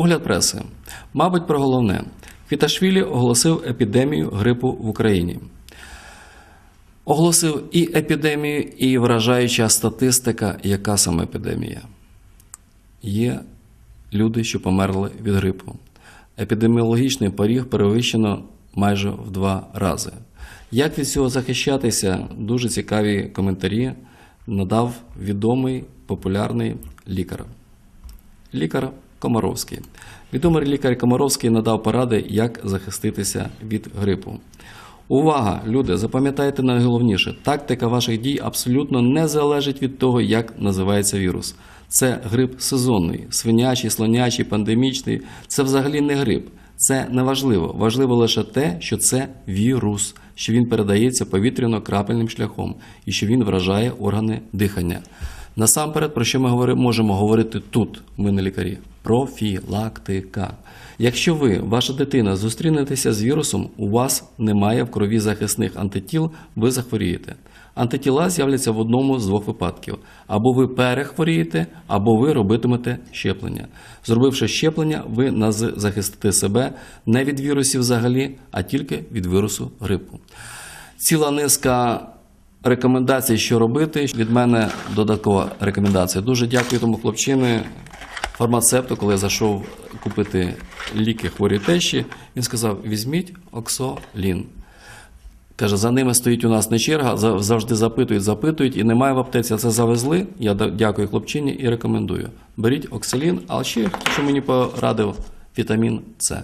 Огляд преси. Мабуть, про головне. Квіташвілі оголосив епідемію грипу в Україні. Оголосив і епідемію, і вражаюча статистика, яка саме епідемія. Є люди, що померли від грипу. Епідеміологічний поріг перевищено майже в два рази. Як від цього захищатися? Дуже цікаві коментарі надав відомий популярний лікар. Лікар Комаровський. Відомий лікар Комаровський надав поради, як захиститися від грипу. Увага, люди, запам'ятайте найголовніше: тактика ваших дій абсолютно не залежить від того, як називається вірус. Це грип сезонний, свинячий, слонячий, пандемічний. Це взагалі не грип. Це не важливо. Важливо лише те, що це вірус, що він передається повітряно-крапельним шляхом і що він вражає органи дихання. Насамперед, про що ми можемо говорити тут, ми не лікарі, профілактика. Якщо ви, ваша дитина, зустрінетеся з вірусом, у вас немає в крові захисних антитіл, ви захворієте. Антитіла з'являться в одному з двох випадків: або ви перехворієте, або ви робитимете щеплення. Зробивши щеплення, ви захистите себе не від вірусів взагалі, а тільки від вірусу грипу. Ціла низка рекомендацій, що робити. Від мене додаткова рекомендація. Дуже дякую тому хлопчини, фармацевту, коли я зайшов купити ліки хворі тещі, він сказав: візьміть оксолін. Каже, за ними стоїть у нас не черга, завжди запитують, запитують, і немає в аптеці. Це завезли. Я дякую хлопчині і рекомендую. Беріть оксалін, а ще, що мені порадив, вітамін С.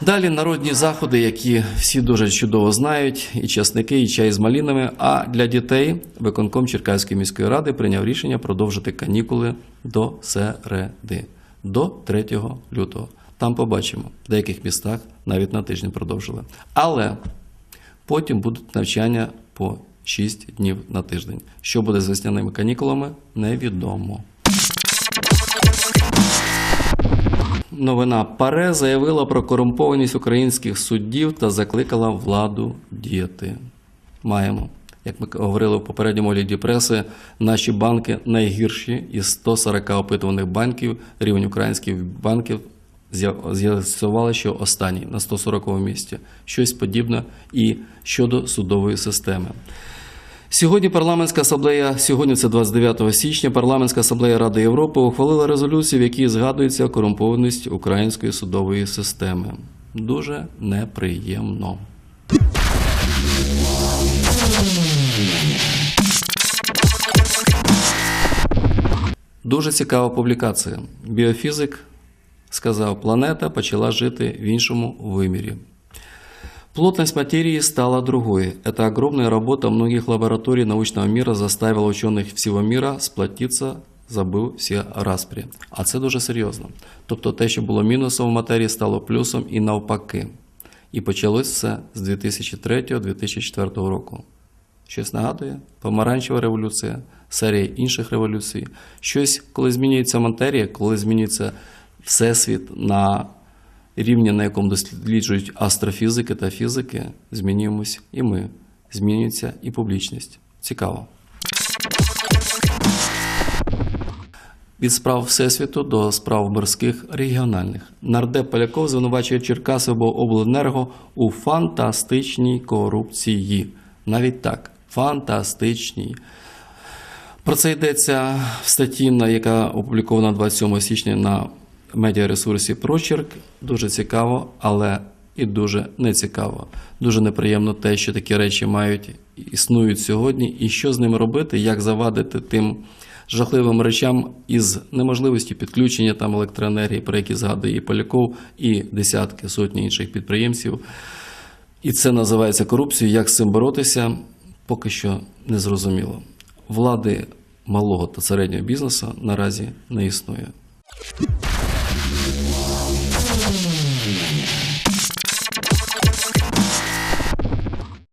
Далі народні заходи, які всі дуже чудово знають, і часники, і чай з малінами. А для дітей виконком Черкаської міської ради прийняв рішення продовжити канікули до середи, до 3 лютого. Там побачимо, в деяких містах навіть на тиждень продовжили. Але потім будуть навчання по 6 днів на тиждень. Що буде з весняними канікулами, невідомо. Новина Паре заявила про корумпованість українських суддів та закликала владу діяти. Маємо. Як ми говорили в попередньому огляді преси, наші банки найгірші із 140 опитуваних банків, рівень українських банків з'ясували, що останній на 140 місці. Щось подібне і щодо судової системи. Сьогодні парламентська асамблея, сьогодні це 29 січня, парламентська асамблея Ради Європи ухвалила резолюцію, в якій згадується корумпованість української судової системи. Дуже неприємно. Дуже цікава публікація. Біофізик сказав, планета почала жити в іншому вимірі. Плотность материи стала другой. Эта огромная работа многих лабораторий научного мира заставила ученых всего мира сплотиться, забив всі распрі. А це дуже серйозно. Тобто те, що було мінусом в матерії, стало плюсом і навпаки. І почалось це з 2003-2004 року. Щось нагадує? Помаранчева революція, серія інших революцій. Щось, коли змінюється матерія, коли змінюється всесвіт на рівні, на якому досліджують астрофізики та фізики, змінюємось і ми. Змінюється і публічність. Цікаво. Від справ Всесвіту до справ морських регіональних. Нардеп Поляков звинувачує Черкасово обленерго у фантастичній корупції. Навіть так, фантастичній. Про це йдеться в статті, яка опублікована 27 січня на медіаресурсі Прочерк. Дуже цікаво, але і дуже нецікаво. Дуже неприємно те, що такі речі мають існують сьогодні, і що з ними робити, як завадити тим жахливим речам із неможливістю підключення там електроенергії, про які згадує Поляков, і десятки сотні інших підприємців. І це називається корупцією. Як з цим боротися, поки що не зрозуміло. Влади малого та середнього бізнесу наразі не існує.